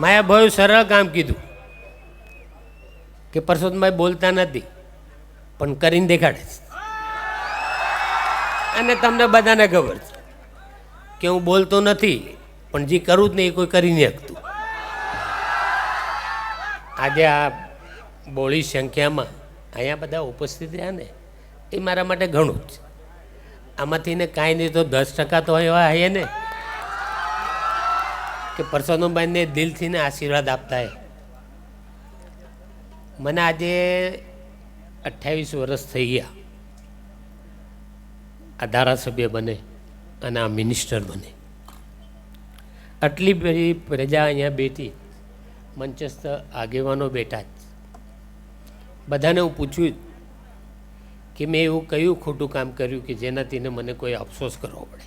માયા બહુ સરળ કામ કીધું કે પરસોદભાઈ બોલતા નથી, પણ કરીને દેખાડે છે. અને તમને બધાને ખબર છે કે હું બોલતો નથી, પણ જે કરું જ નહીં એ કોઈ કરી નહીં શકતું. આજે આ બોળી સંખ્યામાં અહીંયા બધા ઉપસ્થિત રહ્યા ને, એ મારા માટે ઘણું જ આમાંથી ને કાંઈ નહીં તો દસ ટકા તો એવા હૈયે ને કે પરસોત્તમભાઈને દિલથી ને આશીર્વાદ આપતા મને આજે અઠ્યાવીસ વર્ષ થઈ ગયા. આ ધારાસભ્ય બને અને આ મિનિસ્ટર બને. આટલી બધી પ્રજા અહીંયા બેઠી, મંચસ્થ આગેવાનો બેઠા જ. બધાને હું પૂછ્યું કે મેં એવું કયું ખોટું કામ કર્યું કે જેનાથી મને કોઈ અફસોસ કરવો પડે?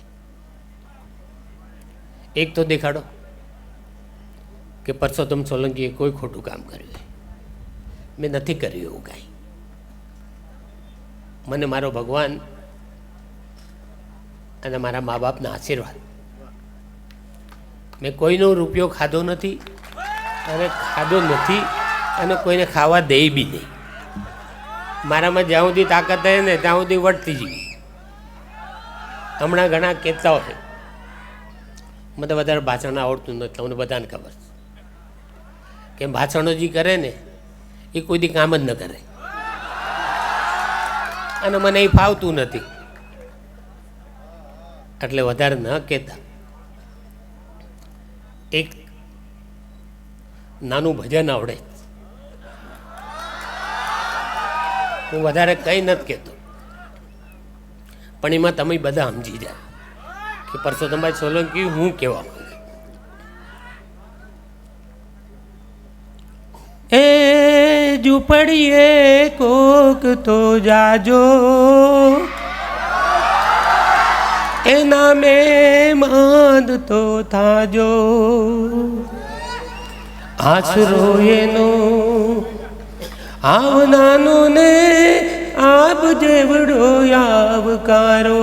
એક તો દેખાડો. કે પરસોત્તમ સોલંકીએ કોઈ ખોટું કામ કર્યું મેં નથી કર્યું એવું કાંઈ. મને મારો ભગવાન અને મારા મા બાપના આશીર્વાદ. મેં કોઈનો રૂપિયો ખાધો નથી અને ખાધો નથી અને કોઈને ખાવા દે બી નહીં. મારામાં જ્યાં સુધી તાકાત હે ને ત્યાં સુધી વટતી જઈ હમણાં ઘણા કહેતા હોય. મને વધારે ભાષણ આવડતું નથી, તમને બધાને ખબર છે. કે ભાષણો જે કરે ને, એ કોઈ કામ જ ન કરે. અને મને એ ફાવતું નથી. એટલે વધારે ન કહેતા. એક નાનું ભજન આવડે. હું વધારે કંઈ નથી કહેતો. પણ એમાં તમે બધા સમજી જાય કે પરસોત્તમભાઈ સોલંકી હું કહેવા માંગે? એ ઝૂંપડીએ કોક તો જાજો. એના મેં માંદ તો થાજો. આશરો એનો આવનાનો ને આપ જેવડો આવકારો.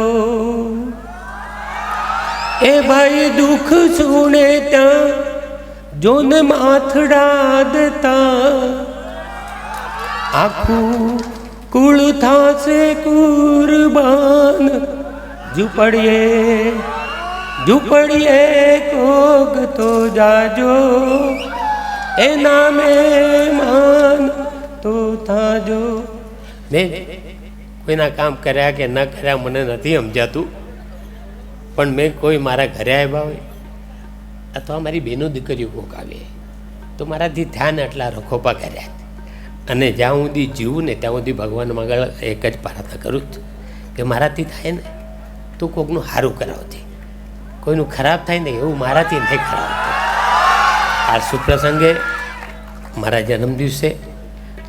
એ ભાઈ દુઃખ સુણે ત્યાં જોને માથડા દેતા. આખું કુળ થાશે કુરબાન. ઝૂંપડીએ ઝૂંપડીએ કોક તો જાજો. એના માન તો થાજો. મેં કોઈના કામ કર્યા કે ન કર્યા મને નથી સમજાતું. પણ મેં કોઈ મારા ઘરે આવ્યા હોય. અથવા મારી બેનો દીકરીઓ કોક આવે તો મારાથી ધ્યાન આટલા રખોપા કર્યા. અને જ્યાં સુધી જીવું ને ત્યાં સુધી ભગવાન આગળ એક જ પ્રાર્થના કરું છું કે મારાથી થાય ને, તો કોકનું સારું કરાવજે. કોઈનું ખરાબ થાય ને એવું મારાથી નહીં કરાવતું આ સુપ્રસંગે મારા જન્મદિવસે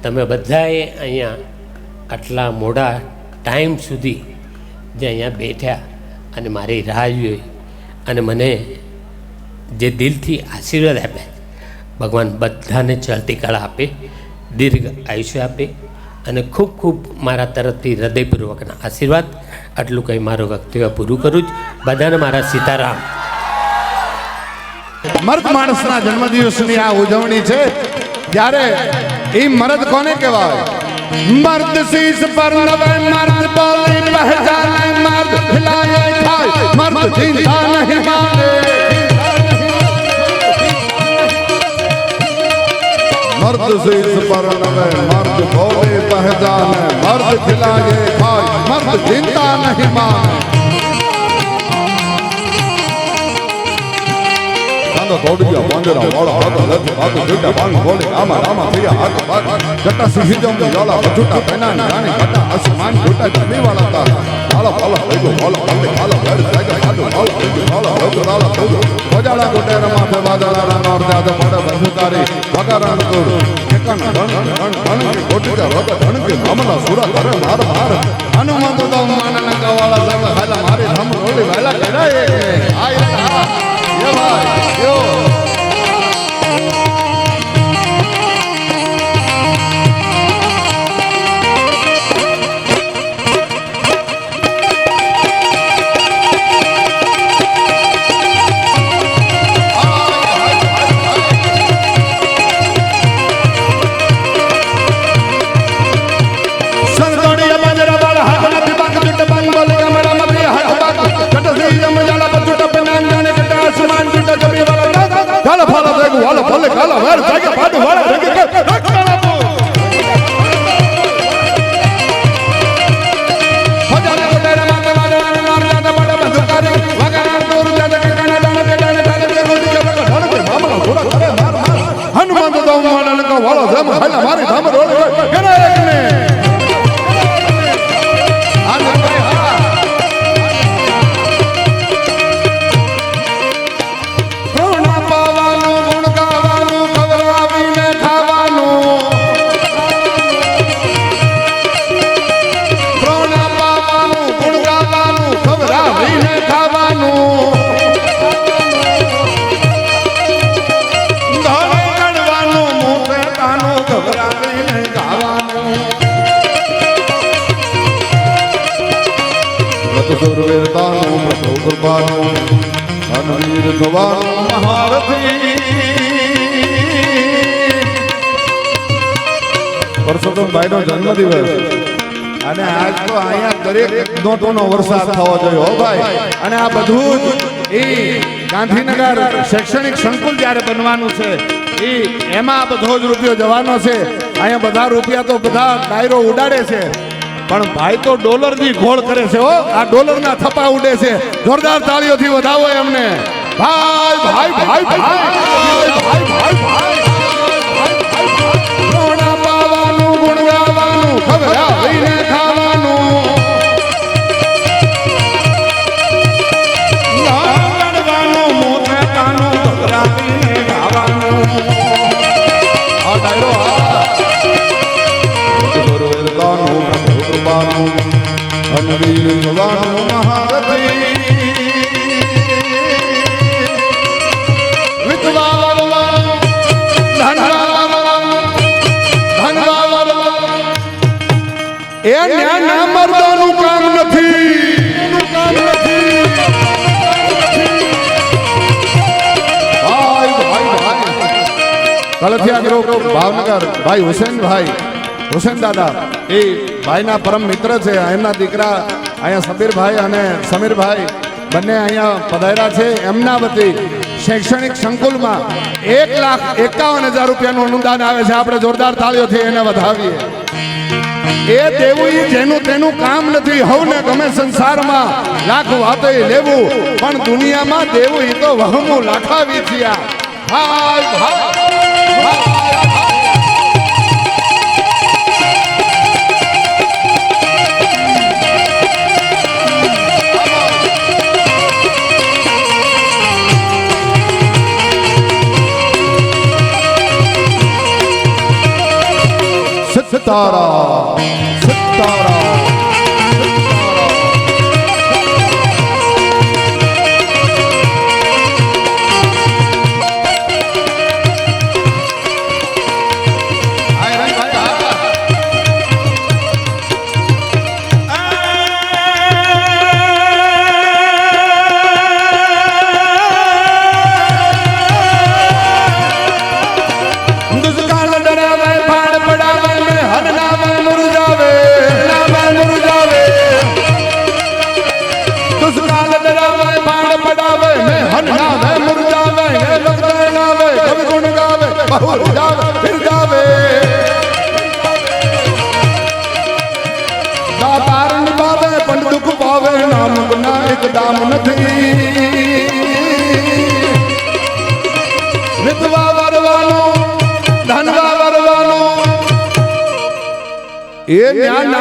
તમે બધાએ અહીંયા આટલા મોડા ટાઈમ સુધી જે અહીંયા બેઠ્યા અને મારી રાહ જોઈ અને મને જે દિલથી આશીર્વાદ આપે. ભગવાન બધાને ચડતી કળા આપે, દીર્ઘ આયુષ્ય આપે અને ખૂબ ખૂબ મારા તરફથી હૃદયપૂર્વકના આશીર્વાદ. આટલું કંઈ મારું વક્તવ્ય પૂરું કરું જ. બધાને મારા સીતારામ. મર્દ માણસના જન્મદિવસની આ ઉજવણી છે ત્યારે એ મરદ કોને કહેવાય? મર્દ શીશ પર નવે મર્દ બોલી પહેચાને મર્દ ખિલાય ખાય મર્દ ચિંતા નહીં માને મર્દ શીશ પર નવે મર્દ બોલે પહેચાને મર્દ ખિલાએ ખાય મર્દ ચિંતા નહીં ચાલો દોડ્યા પાંજરા વાળા હાથ લત હાથ જોટા પાણી બોલે આમાં રામા થયા હાથ બાગ જટા સિંહી જમ વાળા બચુટા પેના રાણી કટા અસમાન જોટા જમી વાળા તા હાલો હાલો લઈગો હાલો હાલો હાલો ઘર સાગર હાલો હાલો હાલો હાલો હાલો હાલો બજાડા ગોટેર માથે બાજાડા નોર જાદ મોડે બંધુતારી વગારણ કુડ એકન ધણ ધણ ધણ કે ધણ હાલા મારી ધમ રોલી વાલા એ માના લંકા વાળો જમ હાલ મારી ધામ અનવીર થવાનું ભાઈ પરસોત્તમભાઈનો જન્મદિવસ. અને આજ તો અહીંયા દરેક નોટોનો વરસાદ થવો જોઈએ હો ભાઈ. અને આ બધું જ એ ગાંધીનગર શૈક્ષણિક સંકુલ જ્યારે બનવાનું છે, એ એમાં બધો જ રૂપિયો જવાનો છે. અહીંયા બધા રૂપિયા તો બધા ડાયરો ઉડાડે છે. પણ ભાઈ તો ડોલરની ઘોળ કરે છે, હો. આ ડોલર ના થપ્પા ઉડે છે. જોરદાર તાળીઓથી વધાવો એમને. ભાઈ ભાઈ ભાઈ ભાઈ ભાઈ ભાઈ ભાઈ રોણા પાવાનું ગુણ કલથિયા ગ્રુપ ભાવનગર ભાઈ હુસેનભાઈ હુસેન દાદા એ ભાઈના પરમ મિત્ર છે, એમના દીકરા અહીંયા સબીરભાઈ અને સમીરભાઈ બંને અહીંયા પધાર્યા છે. એમના વતી શૈક્ષણિક સંકુલમાં એક લાખ એકાવન હજાર રૂપિયાનું અનુદાન આવે છે. આપણે જોરદાર તાળીઓથી એને વધાવીએ. એ દેવું જેનું તેનું કામ નથી. હવને ગમે સંસારમાં લાખ વાતો લેવું, પણ દુનિયામાં દેવું તો વહમું લાખાવી થયા. હા હાય સિતારા સિતારા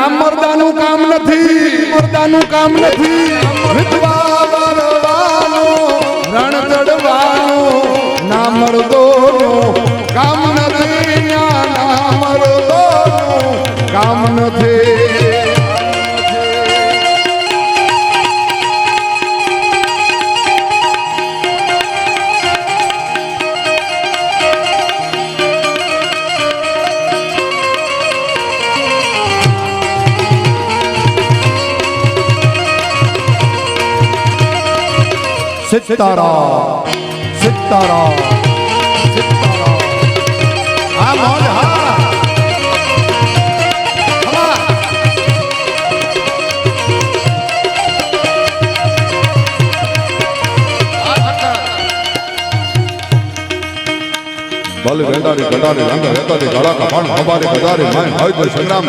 ન્યા મરદાનું કામ નથી. મરદાનું કામ નથી. વિધવા રણ ચડવાનું ના મરદોનું સિતારા સિતારા સિતારા આ મોજ હા. બલ વેંડારી ગડારી રંગ રેતારી ગળા કપાણ હવારી ગદારી માય હોય તો સંગ્રામ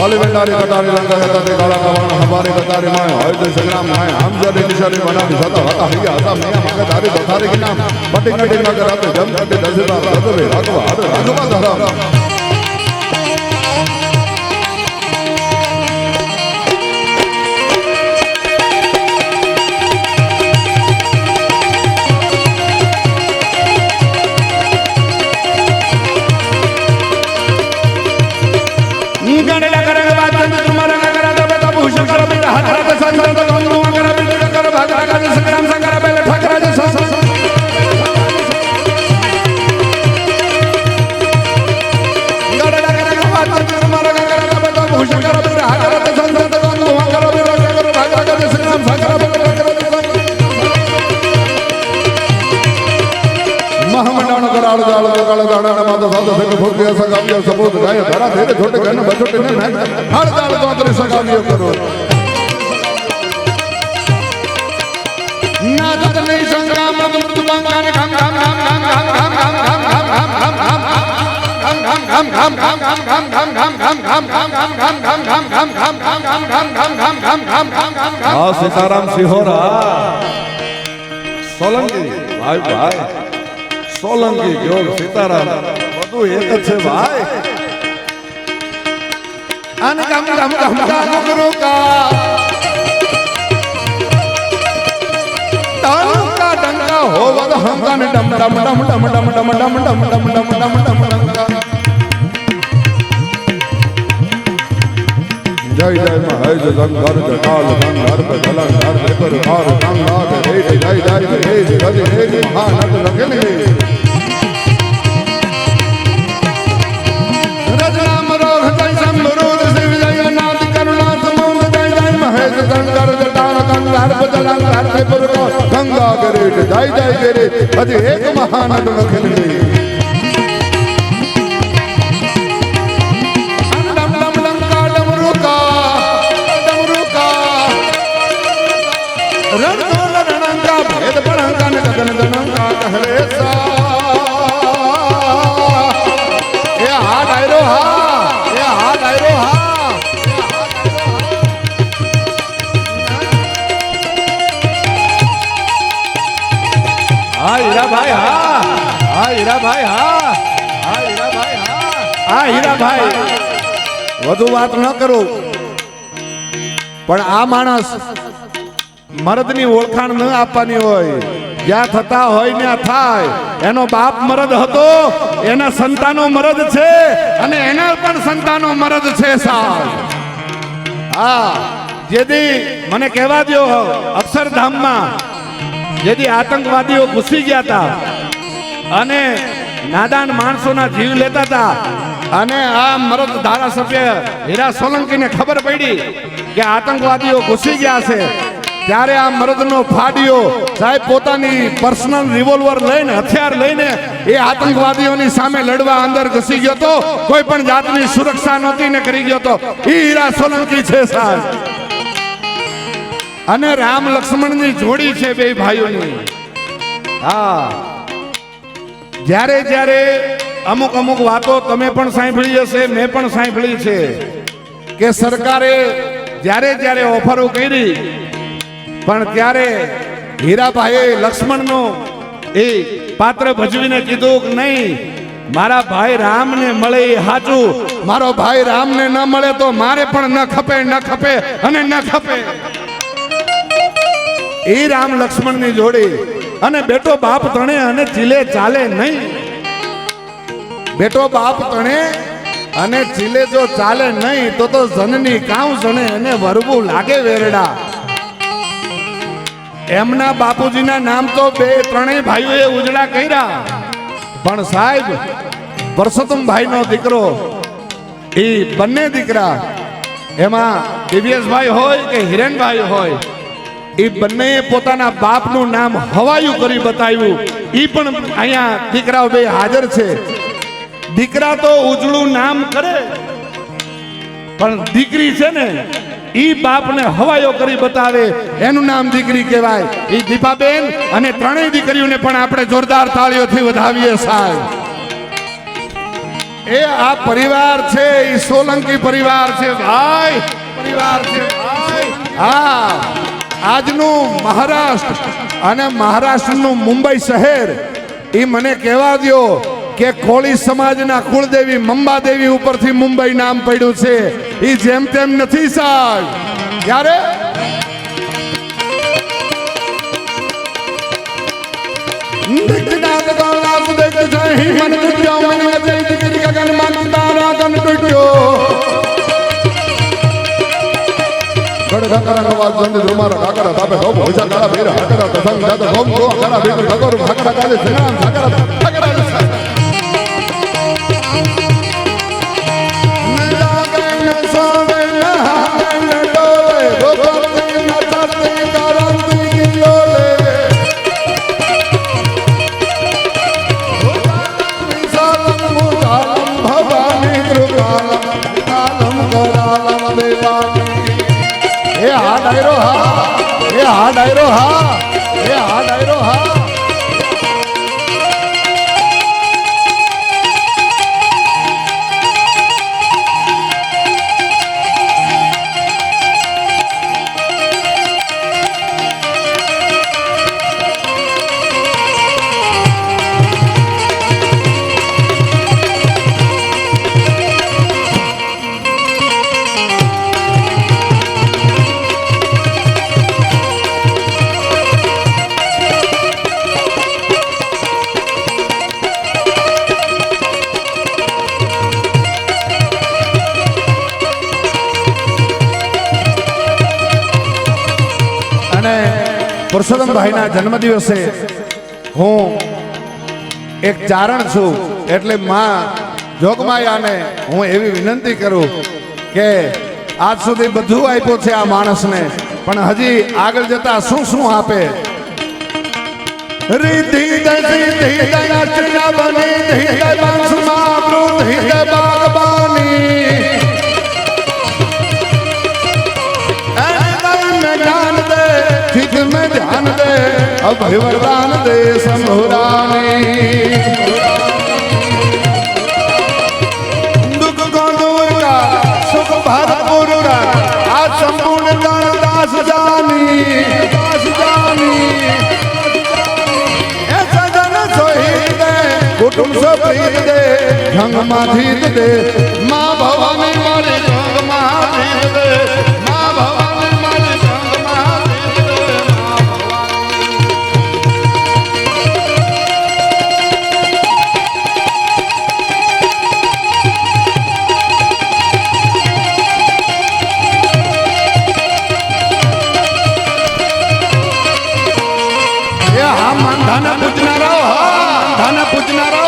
ભલે વેંડારે કટારે લંગા હતા તે કાળા કવાણ હવારે કટારે, માય હોય તે સંગ્રામ, માય આમ જ્યારે નિશાને બનાવી સતા હતા, હૈયા હતા મેં માગે તારે બથારે કે નામ. પટી નટી ના કરાતે જમ કટે દસરા રાઘવે રાઘવા હર રાઘવા ધરા. ભોગ્ય સગાવ્ય સપોત ગાય ધરા ધેરે છોટે ગન બછોટે ને નાય હળ દાળ તોતરે સગાવ્ય કરો આ સીતારામ સિહોરા સોલંકી ભાઈ ભાઈ સોલંકી ગયો સીતારામ બધું એક જ છે ભાઈ હોવદ હંકાને ડમ ડમ ડમ ડમ ડમ ડમ ડમ ડમ ડમ ડમ ડમ ડમ ડમ જય જય મહેશ સંઘર જટાલ સંઘર પે ધલન ધર પે પર માર સંઘાત રે જય જય હે ગતિ હે મહાનત લખેને રજનામ રોગ જય સંભરૂદ શિવ જય નાથ કરુણા સમુદ જય જય મહેશ શંકર તાર બદલા તાર પુરનો ગંગા ગરે જાય જાય ગરે હજી એક મહાનદ નખની વાત ન કરું. પણ આ માણસ મરદની ઓળખાણ ન આપવાની હોય. જ્યાં થતા હોય ને થાય. એનો બાપ મરદ હતો, એના સંતાનો મરદ છે, અને એના પણ સંતાનો મરદ છે સાહેબ. હા જેથી મને કહેવા દો અક્ષરધામમાં જેથી આતંકવાદીઓ ઘૂસી ગયા હતા અને નાદાન માણસોના જીવ લેતા હતા અને આ મરદ ધારાસભ્ય હીરા સોલંકીને ખબર પડી કે આતંકવાદીઓ ઘૂસી ગયા છે. ત્યારે આ મરદનો ફાડ્યો સાહેબ પોતાની પર્સનલ રિવોલ્વર લઈને, હથિયાર લઈને એ આતંકવાદીઓની સામે લડવા અંદર ઘસી ગયો તો કોઈ પણ જાતની સુરક્ષા નહોતી ને કરી ગયો તો એ હીરા સોલંકી છે સાહેબ. અને રામ લક્ષ્મણની જોડી છે બે ભાઈઓની. હા. જ્યારે જ્યારે અમુક અમુક વાતો તમે પણ સાંભળી હશે, મેં પણ સાંભળી છે. કે સરકારે જ્યારે જ્યારે ઓફરો કરી, પણ ત્યારે હીરાભાઈએ લક્ષ્મણનો એ પાત્ર ભજવીને કીધું કે નહીં, મારા ભાઈ રામને મળે એ સાચું. મારો ભાઈ રામને ન મળે તો મારે પણ ન ખપે ન ખપે અને ન ખપે. એ રામ લક્ષ્મણની જોડી. અને બેટો બાપ ત્રણે અને ચીલે ચાલે નહીં. બેટો બાપ તણે અને ચીલે જો ચાલે નહીં, તો તો જનની કાઉ જણે અને વરવું લાગે વેરડા. એમના બાપુજીના નામ તો બે ત્રણેય ભાઈઓએ ઉજળા કર્યા. પણ સાહેબ, પરસોત્તમભાઈનો દીકરો, એ બંને દીકરા, એમાં દિવ્યેશભાઈ હોય કે હિરેનભાઈ હોય, એ બંનેએ પોતાના બાપનું નામ હવાયું કરી બતાવ્યું. એ પણ અહીંયા દીકરાઓ બે હાજર છે. દીકરા તો ઉજળું નામ કરે, પણ દીકરી છે ને, ઈ બાપને હવાયો કરી બતાવે. એનું નામ દીકરી કહેવાય. ઈ દીપાબેન અને ત્રણેય દીકરીઓને પણ આપણે જોરદાર તાળીઓથી વધાવીએ સાહેબ. એ આ પરિવાર છે એ સોલંકી પરિવાર છે, ભાઈ. પરિવાર છે હા. આજનું મહારાષ્ટ્ર અને મહારાષ્ટ્રનું મુંબઈ શહેર એ મને કહેવા દ્યો. કે કોળી સમાજના કુળદેવી મંબાદેવી ઉપરથી મુંબઈ નામ પડ્યું છે એ જેમ તેમ નથી સાહેબ ક્યારે દિગ્ગજાત ડાયરો હા. એ હા ડાયરો હા. એ હા ડાયરો હા. પુરુષોત્તમભાઈના જન્મદિવસે હું એક ચારણ છું. એટલે માં જોગમાયાને હું એવી વિનંતી કરું કે આજ સુધી બધું આપ્યું છે આ માણસને. પણ હજી આગળ જતા શું શું આપે? રીતિ चित में ध्यान दे अभय वरदान दे संभुरानी दुख को दूर का सुख भरपूर का आज संपूर्ण गण दास जानी दास जानी ऐसा जन सोहित दे कुटुंब से प्रीत दे ढंग माधीत दे माँ भवानी मारी ढंग माधीत दे माँ भवानी ને પૂજનારો ધન પૂજનારો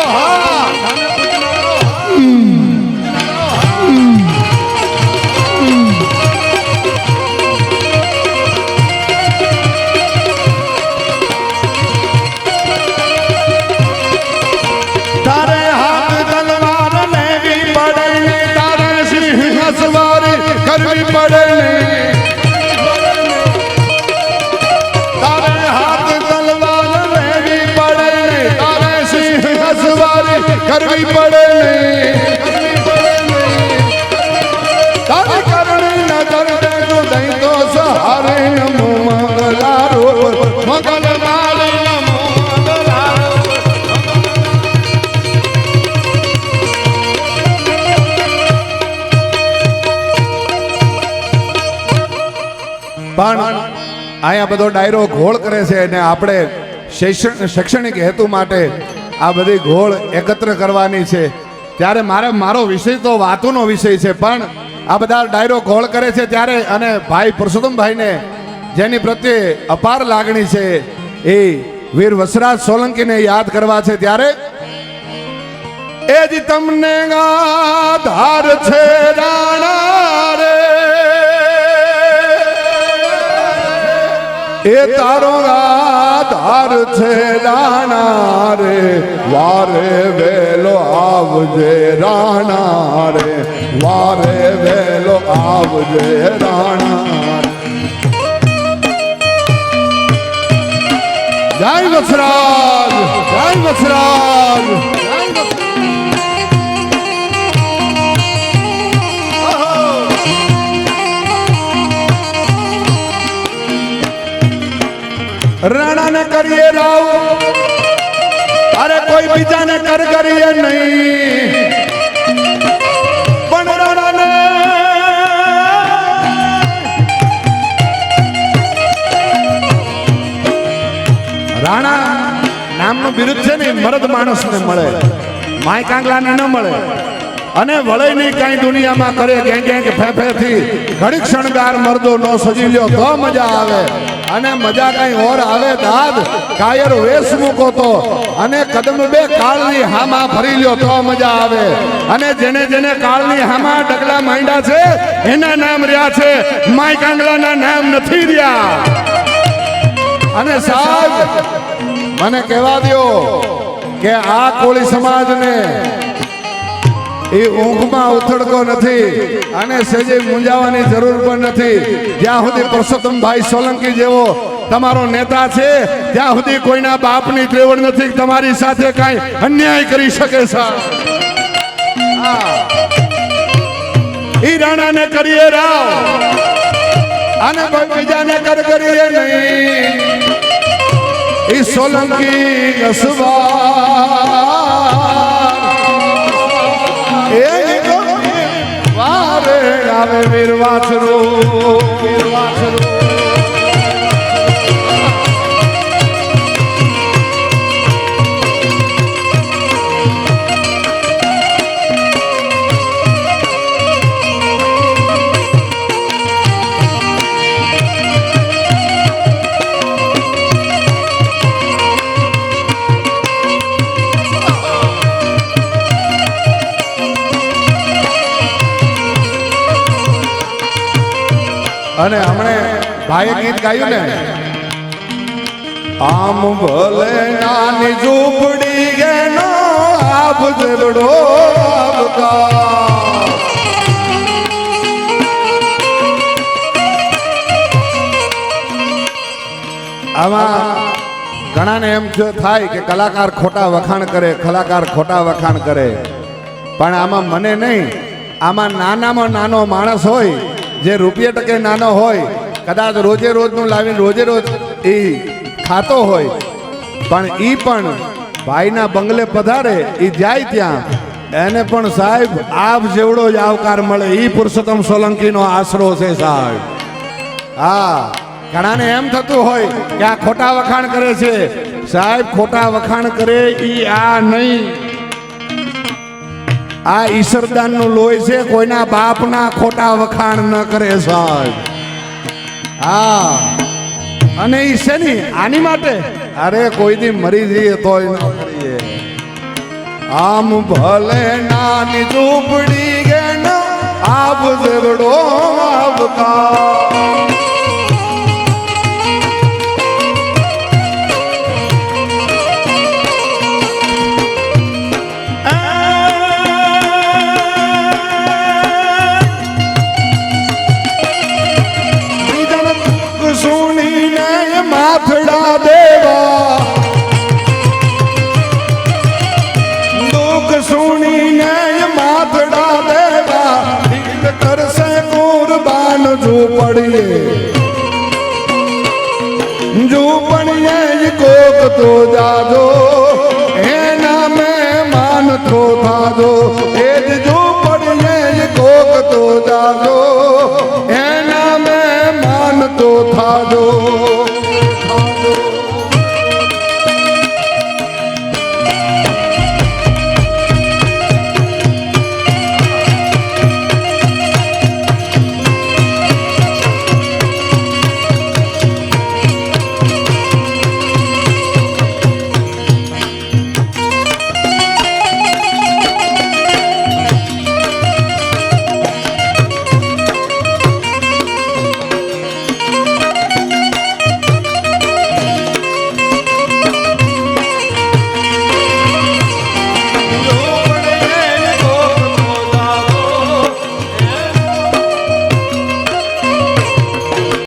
કરવી પડે પણ અહીંયા બધો ડાયરો ઘોળ કરે છે અને આપણે શૈક્ષણ, શૈક્ષણિક હેતુ માટે આ બધી ઘોળ એકત્ર કરવાની છે. ત્યારે મારે, મારો વિષય તો વાતોનો વિષય છે, પણ આ બધા ડાયરો ઘોળ કરે છે ત્યારે અને ભાઈ પરસોત્તમભાઈને જેની પ્રત્યે અપાર લાગણી છે એ વીર વસરાજ સોલંકીને યાદ કરવા છે ત્યારે, એ જ તમને આધાર છે રાણા રે એ તારો આધાર છે રાણા રે વારે વેલો આવજે રાણા રે વારે વેલો આવજે રાણા જય વસરાજ જય વસરાજ. રાણાને કરીએ રાવ. અરે કોઈ બીજાને કર કરીએ નહીં. પણ રાણા નામનું બિરુદ છે ને, મરદ માણસને મળે. માય કાંગલાને ન મળે. અને વળે નહીં કાંઈ દુનિયામાં કરે ક્યાંક ક્યાંક ફેફે થી ઘડીક શણગાર મરદો નો સજી તો મજા આવે. અને મજા કઈ ઓર આવે દાદ. કાયર વેશ મૂકો તો. અને કદમ બે કાળની હામાં ફરી લ્યો તો મજા આવે. અને જેને જેને કાળની હામાં ડગલા માંડ્યા છે, એના નામ રહ્યા છે માય કાંગલાના નામ નથી રહ્યા. અને સાહેબ, મને કહેવા દ્યો કે આ કોળી સમાજને એ ઊંઘમાં ઉથડકો નથી અને સહેજે મૂંઝાવાની જરૂર પણ નથી. જ્યાં સુધી પરસોત્તમભાઈ સોલંકી જેવો તમારો નેતા છે, ત્યાં સુધી કોઈના બાપની ત્રેવડ નથી તમારી સાથે કાંઈ અન્યાય કરી શકે સર રાણાને કરીએ રાવ. અને બીજાને કર કરીએ નહીં સોલંકી કસબા એ વારે આવે વીર વાછરો અને હમણે ભાઈએ ગીત ગાયું ને. આમ ભલે નાની ઝૂંપડી ગેનો આપ જલડો આવકાર આમાં ઘણાને એમ થાય કે કલાકાર ખોટા વખાણ કરે, કલાકાર ખોટા વખાણ કરે. પણ આમાં મને નહીં, આમાં નાનામાં નાનો માણસ હોય જે રૂપિયા ટકે નાનો હોય, કદાચ રોજે રોજનું લાવીને રોજે રોજ એ ખાતો હોય, પણ એ પણ ભાઈના બંગલે પધારે એ જાય ત્યાં. એને પણ સાહેબ, આપ જેવડો જ આવકાર મળે એ પુરુષોત્તમ સોલંકીનો આશરો છે સાહેબ. હા, ઘણાને એમ થતું હોય કે આ ખોટા વખાણ કરે છે. સાહેબ, ખોટા વખાણ કરે એ આ નહીં. આ ઈશ્વરદાનનું લોહી છે, કોઈના બાપના ખોટા વખાણ ન કરે સાહેબ. હા. અને ઈ છે ની, આની માટે? અરે, કોઈ દી મરી જઈએ તોય ન કરીએ આમ ભલે નાની ઝૂંપડી તો